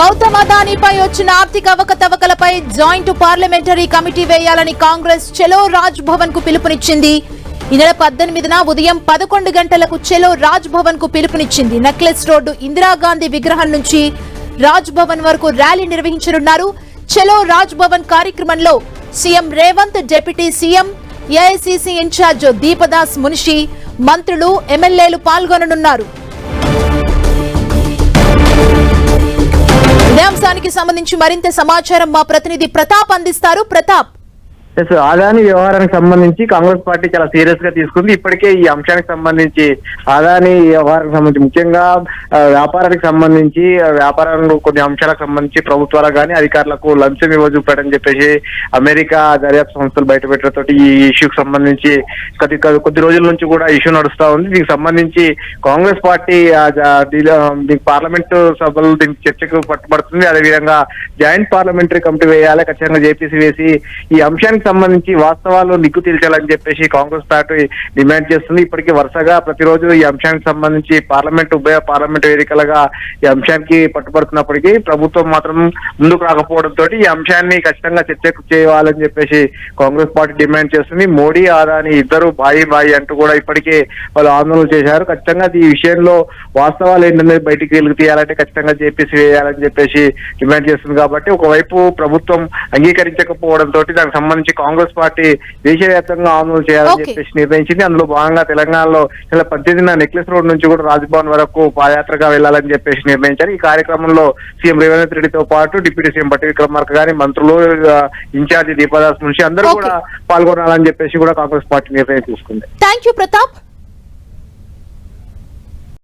గౌతమ్ అదానీపై వచ్చిన ఆర్థిక అవకతవకలపై joint parliamentary committee వేయాలని కాంగ్రెస్ చెలో రాజ్ భవన్కు పిలుపునిచ్చింది. ఈ నెల పద్దెనిమిదిన ఉదయం పదకొండు గంటలకు చెలో రాజ్ భవన్కు పిలుపునిచ్చింది. నెక్లెస్ రోడ్డు ఇందిరాగాంధీ విగ్రహం నుంచి రాజ్ భవన్ వరకు ర్యాలీ నిర్వహించనున్నారు. చెలో రాజ్ భవన్ కార్యక్రమంలో CM Revanth deputy CM AICC incharge Deepa Das Munshi మంత్రులు ఎమ్మెల్యేలు పాల్గొననున్నారు. అంశానికి సంబంధించి మరింత సమాచారం మా ప్రతినిధి ప్రతాప్ అందిస్తారు. ప్రతాప్. ఎస్ ఆదాని వ్యవహారానికి సంబంధించి కాంగ్రెస్ పార్టీ చాలా సీరియస్గా తీసుకుంది. ఇప్పటికే ఈ అంశానికి సంబంధించి ఆదాని వ్యవహారానికి సంబంధించి ముఖ్యంగా వ్యాపారానికి సంబంధించి వ్యాపారంలో కొన్ని అంశాలకు సంబంధించి ప్రభుత్వాలకు కానీ అధికారులకు లంచం ఇవ్వజూపాడని చెప్పేసి అమెరికా దర్యాప్తు సంస్థలు బయటపెట్టడంతో ఈ ఇష్యూకి సంబంధించి కొద్ది కొద్ది రోజుల నుంచి కూడా ఇష్యూ నడుస్తా ఉంది. దీనికి సంబంధించి కాంగ్రెస్ పార్టీ దీనికి పార్లమెంటు సభలు దీనికి చర్చకు పట్టుబడుతుంది. అదేవిధంగా జాయింట్ పార్లమెంటరీ కమిటీ వేయాలి. ఖచ్చితంగా జేపీసీ వేసి ఈ అంశానికి సంబంధించి వాస్తవాలు నిగ్గు తీర్చాలని చెప్పేసి కాంగ్రెస్ పార్టీ డిమాండ్ చేస్తుంది. ఇప్పటికీ వరుసగా ప్రతిరోజు ఈ అంశానికి సంబంధించి పార్లమెంట్ ఉభయ పార్లమెంట్ వేదికలుగా ఈ అంశానికి పట్టుబడుతున్నప్పటికీ ప్రభుత్వం మాత్రం ముందుకు రాకపోవడంతో ఈ అంశాన్ని ఖచ్చితంగా చర్చకు చేయాలని చెప్పేసి కాంగ్రెస్ పార్టీ డిమాండ్ చేస్తుంది. మోడీ ఆదాని ఇద్దరు బాయి బాయి అంటూ కూడా ఇప్పటికే వాళ్ళు ఆందోళన చేశారు. ఖచ్చితంగా ఈ విషయంలో వాస్తవాలు ఏంటనేది బయటికి వెలుగు తీయాలంటే ఖచ్చితంగా జేపీసీ వేయాలని చెప్పేసి డిమాండ్ చేస్తుంది. కాబట్టి ఒకవైపు ప్రభుత్వం అంగీకరించకపోవడంతో దానికి సంబంధించి కాంగ్రెస్ పార్టీ దేశవ్యాప్తంగా ఆందోళన చేయాలని. చెప్పేసి నిర్ణయించింది అందులో భాగంగా తెలంగాణలో ఇలా పద్దెనిమిదిన నెక్లెస్ రోడ్ నుంచి కూడా రాజ్భవన్ వరకు పాదయాత్రగా వెళ్ళాలని చెప్పేసి నిర్ణయించారు ఈ కార్యక్రమంలో సీఎం రేవంత్ రెడ్డితో పాటు డిప్యూటీ సీఎం బట్టి విక్రమార్క గాని మంత్రులు ఇన్ఛార్జి దీపాదాస్ నుంచి అందరూ. కూడా పాల్గొనాలని చెప్పేసి కూడా కాంగ్రెస్ పార్టీ నిర్ణయం తీసుకుంది థ్యాంక్ యూ ప్రతాప్